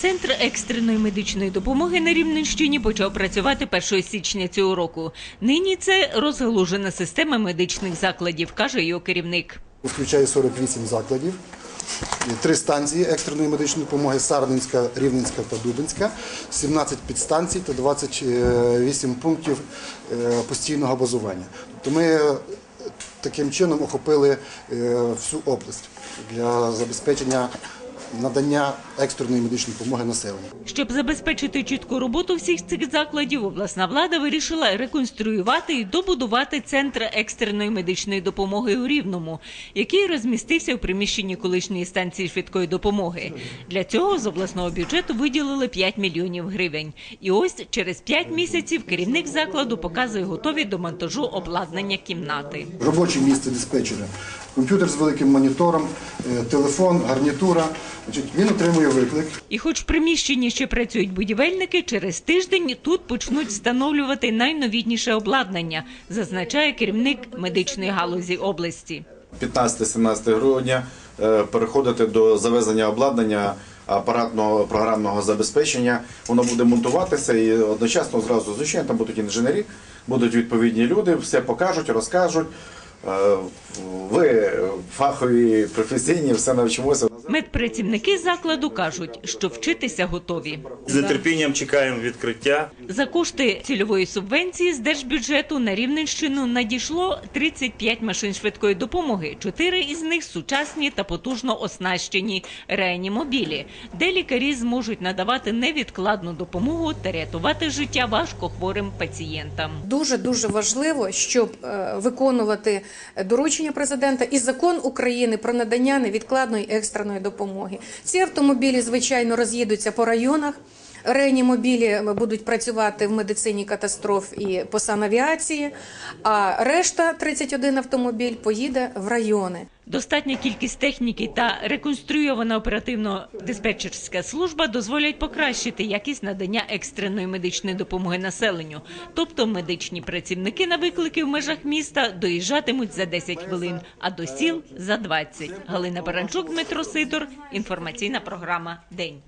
Центр екстреної медичної допомоги на Рівненщині почав працювати 1 січня цього року. Нині це розгалужена система медичних закладів, каже його керівник. Включає 48 закладів, три станції екстреної медичної допомоги Сарненська, Рівненська та Дубинська, 17 підстанцій та 28 пунктів е, постійного базування. Тобто ми е, таким чином охопили е, всю область для забезпечення надання екстреної медичної допомоги населенню. Щоб забезпечити чітку роботу всіх цих закладів, обласна влада вирішила реконструювати і добудувати центр екстреної медичної допомоги у Рівному, який розмістився в приміщенні колишньої станції швидкої допомоги. Для цього з обласного бюджету виділили 5 мільйонів гривень. І ось через 5 місяців керівник закладу показує готові до монтажу обладнання кімнати. Робоче місце диспетчера, комп'ютер з великим монітором, телефон, гарнітура. Він отримує виклик. І хоч в приміщенні ще працюють будівельники, через тиждень тут почнуть встановлювати найновітніше обладнання, зазначає керівник медичної галузі області. 15-17 грудня е, переходити до завезення обладнання апаратного програмного забезпечення. Воно буде монтуватися і одночасно зразу звичайно там будуть інженери, будуть відповідні люди, все покажуть, розкажуть. Фахові, професійні, все навчимося. Медпрацівники закладу кажуть, що вчитися готові. З нетерпінням чекаємо відкриття. За кошти цільової субвенції з держбюджету на Рівненщину надійшло 35 машин швидкої допомоги. Чотири із них сучасні та потужно оснащені реанімобілі, де лікарі зможуть надавати невідкладну допомогу та рятувати життя важкохворим пацієнтам. Дуже дуже важливо, щоб е, виконувати доручення президента і закон України про надання невідкладної екстреної допомоги. Ці автомобілі, звичайно, роз'їдуться по районах. Реанімобілі будуть працювати в медицині катастроф і по санавіації, а решта 31 автомобіль поїде в райони. Достатня кількість техніки та реконструйована оперативно-диспетчерська служба дозволять покращити якість надання екстреної медичної допомоги населенню. Тобто медичні працівники на виклики в межах міста доїжджатимуть за 10 хвилин, а до сіл за 20. Галина Баранчук, Дмитро Сидор. Інформаційна програма День.